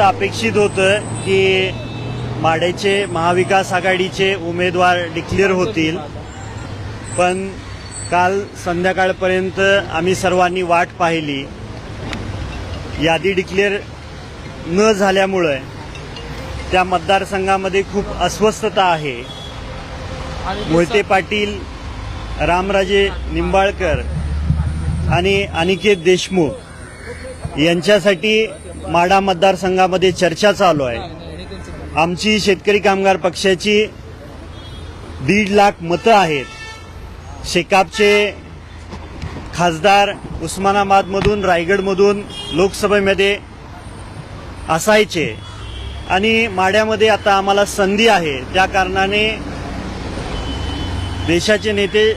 अपेक्षित होतं की माड्याचे महाविकास आघाडीचे उमेदवार डिक्लेअर होतील. पण काल संध्याकाळपर्यंत आम्ही सर्वांनी वाट पाहिली. यादी डिक्लेअर न झाल्यामुळे त्या मतदारसंघामध्ये खूप अस्वस्थता आहे. मोहिते पाटील रामराजे निंबाळकर आणि अनिकेत देशमुख यांच्यासाठी माडा मतदारसंघामध्ये चर्चा चालू आहे. आमची शेतकरी कामगार पक्षाची दीड लाख मतं आहेत. शेकापचे खासदार उस्मानाबादमधून रायगडमधून लोकसभेमध्ये असायचे. आणि माड्यामध्ये आता आम्हाला संधी आहे. त्या कारणाने देशाचे नेते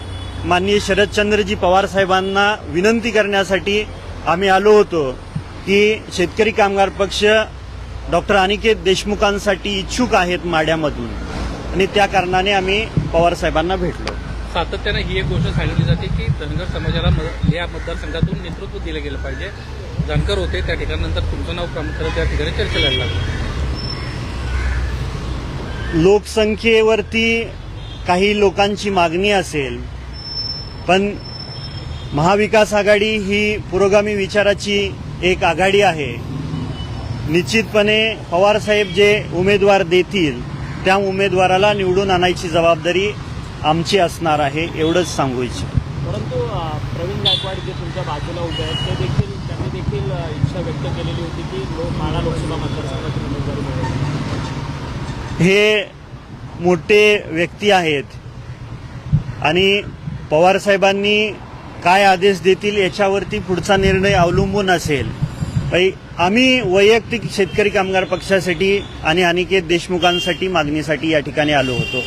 माननीय शरदचंद्रजी पवार साहेबांना विनंती करण्यासाठी आम्ही आलो होतो. की शेतकरी कामगार पक्ष डॉक्टर अनिकेत देशमुखांसाठी इच्छुक आहेत माड्यामधून. आणि त्या कारणाने आम्ही पवार साहेबांना भेटलो. सातत्यानं ही एक गोष्ट सांगितली जाते की धनगर समाजाला या मतदारसंघातून नेतृत्व दिलं गेलं पाहिजे. जानकर होते त्या ठिकाणानंतर तुमचं नाव प्रामुख्याने त्या ठिकाणी चर्चेला लागलं. लोकसंख्येवरती काही लोकांची मागणी असेल पण महाविकास आघाडी ही पुरोगामी विचाराची एक आघाडी आहे. निश्चितपणे पवारसाहेब जे उमेदवार देतील त्या उमेदवाराला निवडून आणायची जबाबदारी आमची असणार आहे एवढंच सांगू इच्छितो. परंतु प्रवीण गायकवाड जे तुमच्या बाजूला उभे आहेत ते देखील त्यांनी देखील इच्छा व्यक्त केलेली होती की लोक माळा लोकसभा मतदारसंघातून उमेदवारी हे मोठे व्यक्ती आहेत. आणि पवारसाहेबांनी काय आदेश देतील याच्यावरती पुढचा निर्णय अवलंबून असेल. आम्ही वैयक्तिक शेतकरी कामगार पक्षासाठी आणि अनिकेत देशमुखांसाठी मागणीसाठी या ठिकाणी आलो होतो.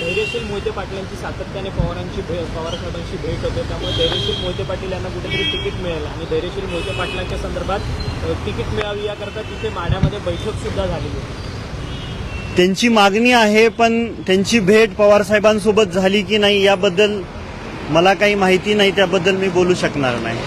धैर्यशील मोहिते पाटलांची सातत्याने पवारांची पवार साहेबांशी भेट होते त्यामुळे धैर्यशील मोहिते पाटील यांना कुठेतरी तिकीट मिळेल आणि धैर्यशील मोहिते पाटलांच्या संदर्भात तिकीट मिळावी याकरता तिथे माड्यामध्ये बैठक सुद्धा झालेली होती. त्यांची मागणी आहे पण त्यांची भेट पवारसाहेबांसोबत झाली की नाही याबद्दल मला काही माहिती नाही त्याबद्दल मी बोलू शकणार नाही.